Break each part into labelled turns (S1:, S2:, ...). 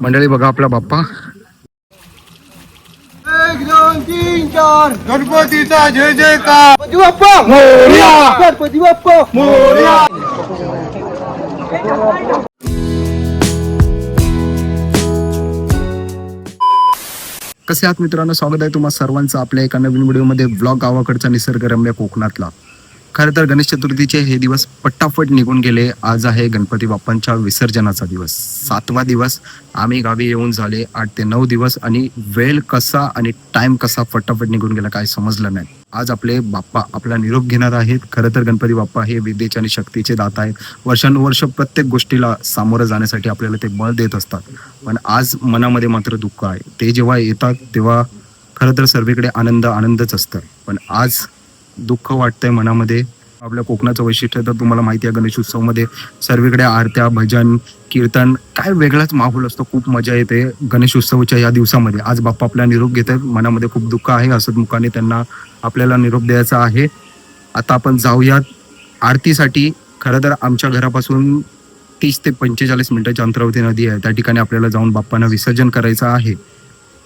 S1: मंडळी बघा आपला बाप्पा.
S2: एक दोन तीन चार.
S3: गणपतीचा जय जयकार.
S2: गणपती बाप्पा!
S3: मोरया!
S2: गणपती बाप्पा!
S3: मोरया!
S1: कसे आहात मित्रांनो? स्वागत आहे तुम्हा सर्वांचं आपल्या एका नवीन व्हिडिओमध्ये. ब्लॉग गावाकडचा निसर्गरम्य कोकणातला. खरं तर गणेश चतुर्थीचे हे दिवस पटापट निघून गेले. आज आहे गणपती बाप्पांच्या विसर्जनाचा दिवस. सातवा दिवस. आम्ही गावी येऊन झाले. आठ ते नऊ दिवस. आणि वेळ कसा आणि टाइम कसा फटाफट निघून गेला काय समजलं नाही. आज आपले बाप्पा आपला निरोप घेणार आहेत. खरं तर गणपती बाप्पा हे विद्येचे आणि शक्तीचे दाता आहेत. वर्षानुवर्ष प्रत्येक गोष्टीला सामोरं जाण्यासाठी आपल्याला ते बळ देत असतात. पण आज मनामध्ये मात्र दुःख आहे. ते जेव्हा येतात तेव्हा खरं तर सर्वीकडे आनंद आनंदच असतं. पण आज दुःख वाटतंय मनामध्ये. आपल्या कोकणाचं वैशिष्ट्य तर तुम्हाला माहिती आहे गणेश उत्सवमध्ये सर्वीकडे आरत्या भजन कीर्तन काय वेगळाच माहोल असतो. खूप मजा येते गणेश उत्सवाच्या या दिवसामध्ये. आज बाप्पा आपला निरोप घेत आहेत मनामध्ये खूप दुःख आहे. असं मुखाने त्यांना आपल्याला निरोप द्यायचा आहे. आता आपण जाऊयात आरतीसाठी. खरं तर आमच्या घरापासून तीस ते पंचेचाळीस मिनिटाच्या अंतरावरती नदी आहे. त्या ठिकाणी आपल्याला जाऊन बाप्पांना विसर्जन करायचं आहे.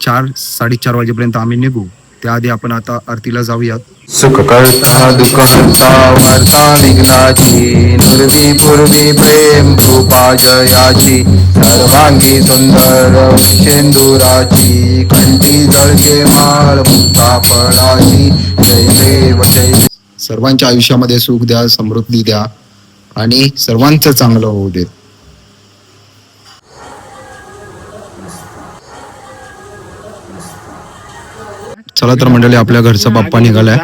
S1: चार साडेचार वाजेपर्यंत आम्ही निघू. त्याआधी आपण आता आरतीला जाऊयात.
S3: सुख करता दुःख हरता वार्ता विघ्नाची नुरवी पूर्वी प्रेम कृपा जयाची सर्वांगी सुंदर चेंदुराची कंठी जळते माळ मुक्ताफळाची जय देव जय
S1: सर्वांच्या आयुष्यामध्ये सुख द्या समृद्धी द्या आणि सर्वांचं चांगलं होऊ देत चला तर मंडळी आपल्या घरचा बाप्पा निघालाय.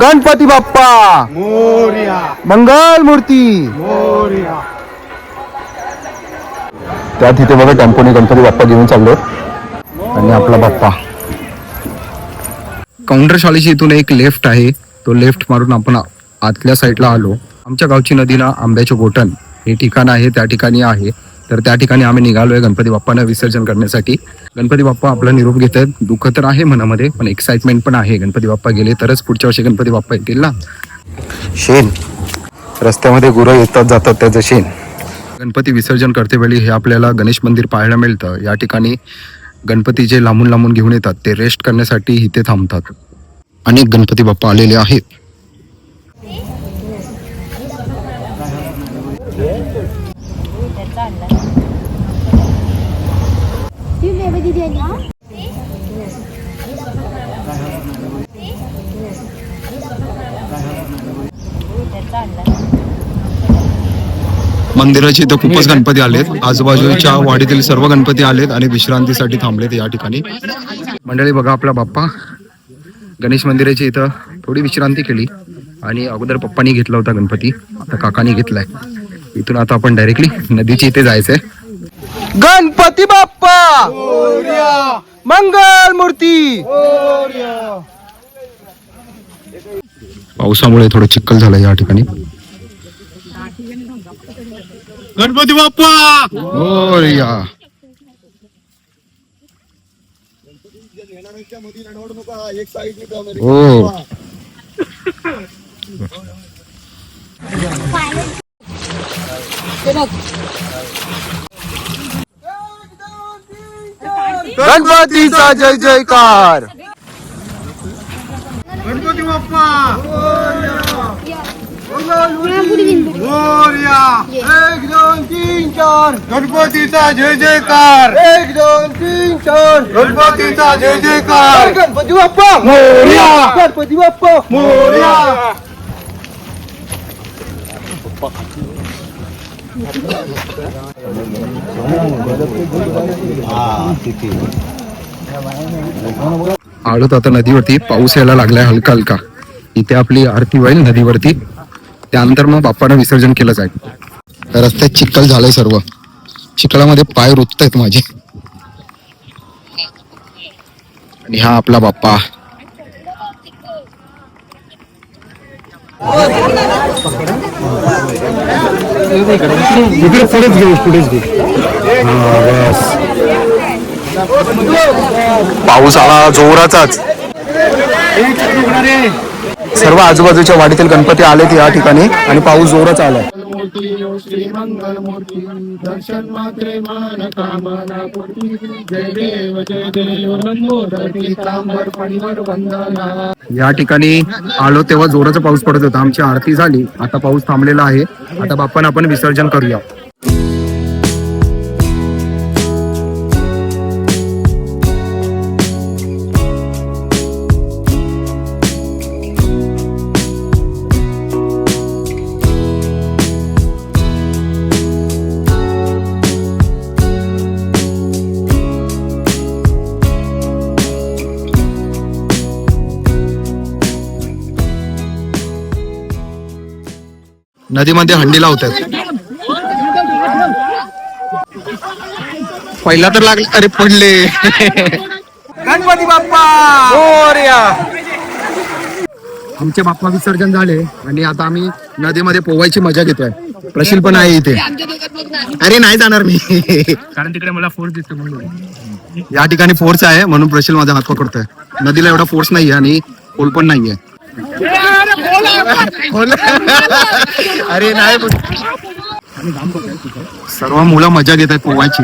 S1: गणपती बाप्पा.
S3: मोरया.
S1: मंगल मूर्ती.
S3: मोरया.
S1: त्या तिथे बघा टेम्पोने गणपती बाप्पा घेऊन चाललो आणि आपला बाप्पा. काउंटर शाळेची इथून एक लेफ्ट आहे. तो लेफ्ट मारून आपण आतल्या साईडला आलो. आमच्या गावची नदी ना आंब्याचे गोटण हे ठिकाण आहे त्या ठिकाणी आहे. तर त्या ठिकाणी आम्ही निघालोय गणपती बाप्पांना विसर्जन करण्यासाठी. गणपती बाप्पा आपला निरोप घेत आहेत. दुःख तर आहे मनामध्ये पण एक्साइटमेंट पण आहे. गणपती बाप्पा गेले तरच पुढच्या वर्षी गणपती बाप्पा येतील ना? शेण. रस्त्यामध्ये गुरं येतात जातात त्याचं शेण. गणपती विसर्जन करते वेळी हे आपल्याला गणेश मंदिर पाहायला मिळतं. या ठिकाणी गणपती जे लांबून लांबून घेऊन येतात ते रेस्ट करण्यासाठी इथे थांबतात. अनेक गणपती बाप्पा आलेले आहेत
S4: ती बेबी दीदी आली
S1: मंदिराचे इथं खूपच गणपती आलेत. आजूबाजूच्या वाडीतील सर्व गणपती आलेत आणि विश्रांतीसाठी थांबलेत या ठिकाणी. मंडळी बघा आपला बाप्पा. गणेश मंदिराची इथं थोडी विश्रांती केली आणि अगोदर पप्पानी घेतला होता गणपती. आता काकानी घेतलाय. इथून आता आपण डायरेक्टली नदीच्या इथे जायचंय.
S2: गणपती बाप्पा! मंगल मूर्ती!
S1: पावसामुळे थोडं चिखल झालं या ठिकाणी.
S3: गणपती बाप्पा!
S1: मोरया. हो.
S2: गणपतीचा जय जयकार.
S3: गणपती बाप्पा! मोरया
S2: एक दोन तीन चार
S3: गणपतीचा जय जयकार.
S2: एक दोन तीन चार
S3: गणपतीचा जय जयकार.
S2: गणपती बाप्पा
S3: मोरया!
S2: गणपती बाप्पा
S3: मोरया
S1: आळत आता नदीवरती पाऊस यायला लागलाय हलका हलका. इथे आपली आरती होईल नदीवरती. त्यानंतर मग बाप्पाला विसर्जन केलं जाईल. रस्त्यात चिखल झालंय सर्व. चिखलामध्ये पाय रुतत आहेत माझे. आणि हा आपला बाप्पा.
S3: इकडे पुढेच घे पुढेच घे.
S1: पाऊस आला जोराचाच. सर्व आजूबाजूच्या वाडीतील गणपती आलेत या ठिकाणी आणि पाऊस जोरात आलाय. या ठिकाणी आलो तेव्हा जोराचा पाऊस पडत होता. आमची आरती झाली. आता पाऊस थांबलेला आहे. आता बाप्पान आपण विसर्जन करूया. नदीमध्ये हंडी लावतात पहिला तर लागले अरे पडले.
S2: गणपती बाप्पा!
S1: आमचे बाप्पा विसर्जन झाले आणि आता आम्ही नदीमध्ये पोवायची मजा घेतोय. प्रशील पण आहे इथे. अरे नाही जाणार मी.
S3: कारण तिकडे मला फोर्स दिसतो म्हणून.
S1: या ठिकाणी फोर्स आहे म्हणून प्रशील माझा हात पकडतोय. नदीला एवढा फोर्स नाहीये आणि खोल पण नाहीये. अरे नाही पण- सर्व मुलं मजा घेत आहेत पोवायची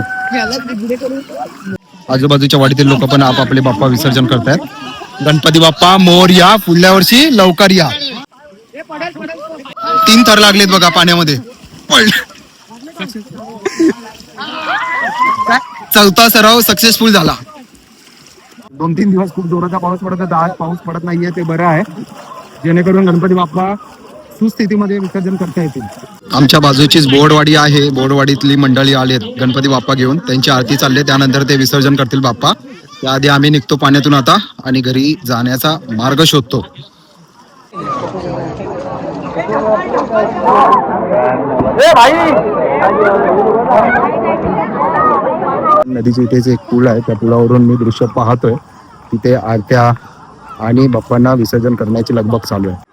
S1: आजूबाजूच्या वाडीतील लोक पण आपापले बाप्पा विसर्जन करतायत. गणपती बाप्पा मोर या पुढल्या वर्षी लवकर या. तीन थर लागलेत बघा पाण्यामध्ये. चौथा सराव सक्सेसफुल झाला. दोन तीन दिवस खूप जोराचा पाऊस पडत होता. आज पाऊस पडत नाहीये ते बरं आहे. जेणेकरून गणपती बाप्पा सुस्थितीमध्ये विसर्जन करता येतील. आमच्या बाजूचीच बोर्डवाडी आहे. बोर्डवाडीतली मंडळी आलेत गणपती बाप्पा घेऊन. त्यांची आरती चालली त्यानंतर ते विसर्जन करतील बाप्पा. त्याआधी आम्ही निघतो पाण्यातून आता आणि घरी जाण्याचा मार्ग शोधतो. नदीच्या इथेच एक पूल आहे त्या पुलावरून मी दृश्य पाहतोय. तिथे आरत्या आणि बाप्पांना विसर्जन करण्याची लगबग चालू आहे.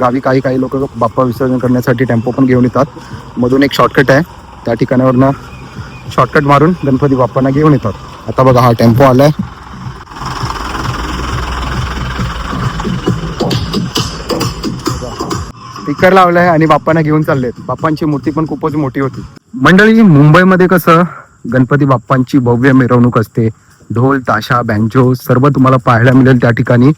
S1: गावी काही काही लोक बाप्पा विसर्जन करण्यासाठी टेम्पो पण घेऊन येतात. मधून एक शॉर्टकट आहे. त्या ठिकाणावरनं शॉर्टकट मारून गणपती बाप्पांना घेऊन येतात. आता बघा हा टेम्पो आलाय. स्पीकर लावलाय आणि बाप्पांना घेऊन चाललेत. बाप्पांची मूर्ती पण खूपच मोठी होती. मंडळी मुंबईमध्ये कसं गणपती बाप्पांची भव्य मिरवणूक असते. ढोल ताशा बँजो सर्व तुम्हाला पाहायला मिळेल त्या ठिकाणी.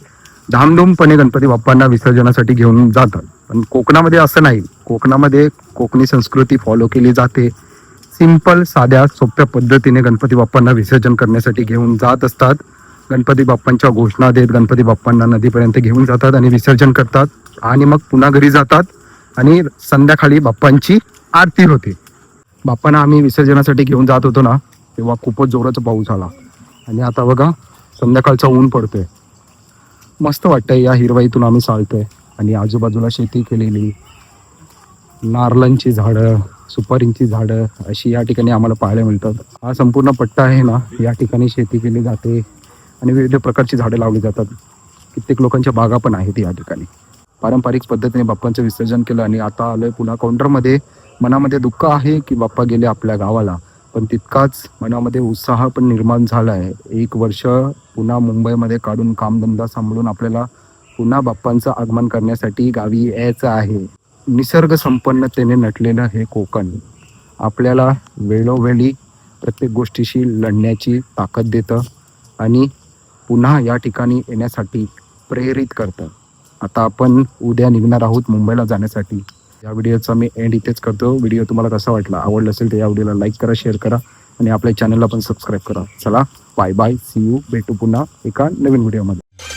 S1: धामधूमपणे गणपती बाप्पांना विसर्जनासाठी घेऊन जातात. पण कोकणामध्ये असं नाही. कोकणामध्ये कोकणी संस्कृती फॉलो केली जाते. सिंपल साध्या सोप्या पद्धतीने गणपती बाप्पांना विसर्जन करण्यासाठी घेऊन जात असतात. गणपती बाप्पांच्या घोषणा देत गणपती बाप्पांना नदीपर्यंत घेऊन जातात आणि विसर्जन करतात. आणि मग पुन्हा घरी जातात आणि संध्याकाळी बाप्पांची आरती होते. बाप्पांना आम्ही विसर्जनासाठी घेऊन जात होतो ना तेव्हा खूपच जोराचा पाऊस आला. आणि आता बघा संध्याकाळचा ऊन पडतोय. मस्त वाटतंय या हिरवाईतून आम्ही चालतोय आणि आजूबाजूला शेती केलेली नारळांची झाडं सुपारींची झाडं अशी या ठिकाणी आम्हाला पाहायला मिळतात. हा संपूर्ण पट्टा आहे ना या ठिकाणी शेती केली जाते. आणि विविध प्रकारची झाडं लावली जातात. कित्येक लोकांच्या बागा पण आहेत या ठिकाणी. पारंपरिक पद्धतीने बाप्पांचं विसर्जन केलं आणि आता आलोय पुन्हा काउंटरमध्ये मनामध्ये दुःख आहे की बाप्पा गेले आपल्या गावाला पण तितकाच मनामध्ये उत्साह पण निर्माण झाला आहे एक वर्ष पुन्हा मुंबईमध्ये काढून कामधंदा सांभाळून आपल्याला पुन्हा बाप्पांचं आगमन करण्यासाठी गावी यायचं आहे. निसर्ग संपन्नतेने नटलेलं हे कोकण आपल्याला वेळोवेळी प्रत्येक गोष्टीशी लढण्याची ताकद देतं आणि पुन्हा या ठिकाणी येण्यासाठी प्रेरित करतं. आता आपण उद्या निघणार आहोत मुंबईला जाण्यासाठी. या व्हिडिओचा मी एंड इथेच करतो. व्हिडिओ तुम्हाला कसा वाटला आवडला असेल तर या व्हिडिओला लाईक करा शेअर करा आणि आपल्या चॅनलला पण सबस्क्राईब करा. चला बाय बाय सी यू भेटू पुन्हा एका नवीन व्हिडिओमध्ये